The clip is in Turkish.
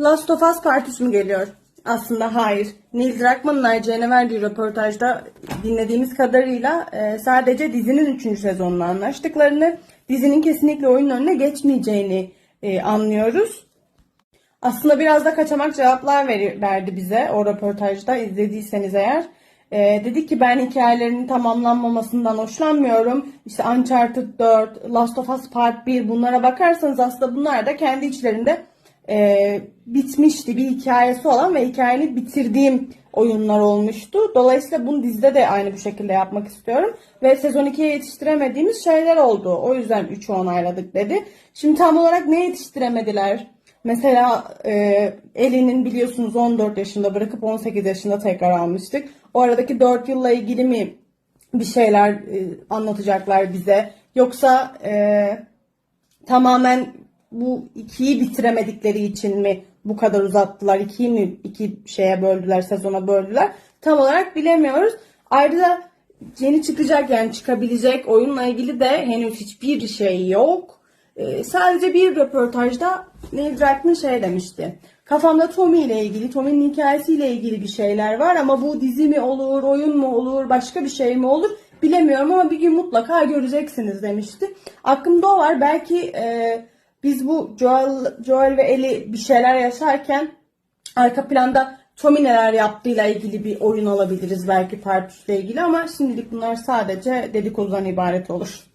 Last of Us Part 3 mü geliyor? Aslında hayır. Neil Druckmann'ın IGN'e verdiği röportajda dinlediğimiz kadarıyla e, sadece dizinin 3. sezonunu anlaştıklarını, dizinin kesinlikle oyunun önüne geçmeyeceğini e, anlıyoruz. Aslında biraz da kaçamak cevaplar verdi bize o röportajda izlediyseniz eğer. Ee, dedi ki ben hikayelerinin tamamlanmamasından hoşlanmıyorum. İşte Uncharted 4, Last of Us Part 1 bunlara bakarsanız aslında bunlar da kendi içlerinde e, bitmişti. Bir hikayesi olan ve hikayeni bitirdiğim oyunlar olmuştu. Dolayısıyla bunu dizide de aynı bu şekilde yapmak istiyorum. Ve sezon 2'ye yetiştiremediğimiz şeyler oldu. O yüzden 3'ü onayladık dedi. Şimdi tam olarak ne yetiştiremediler? Mesela e, Ellie'nin biliyorsunuz 14 yaşında bırakıp 18 yaşında tekrar almıştık. O aradaki 4 yılla ilgili mi bir şeyler e, anlatacaklar bize? Yoksa e, tamamen bu ikiyi bitiremedikleri için mi bu kadar uzattılar? İkiyi mi iki şeye böldüler, sezona böldüler? Tam olarak bilemiyoruz. Ayrıca yeni çıkacak yani çıkabilecek oyunla ilgili de henüz hiçbir şey yok. Ee, sadece bir röportajda Neil Druckmann şey demişti. Kafamda Tommy ile ilgili, Tommy'nin hikayesiyle ilgili bir şeyler var ama bu dizi mi olur, oyun mu olur, başka bir şey mi olur bilemiyorum ama bir gün mutlaka göreceksiniz demişti. Aklımda o var. Belki e, biz bu Joel, Joel ve Ellie bir şeyler yaşarken arka planda Tommy neler yaptığıyla ilgili bir oyun alabiliriz belki Part 3 ile ilgili ama şimdilik bunlar sadece dedikodudan ibaret olur.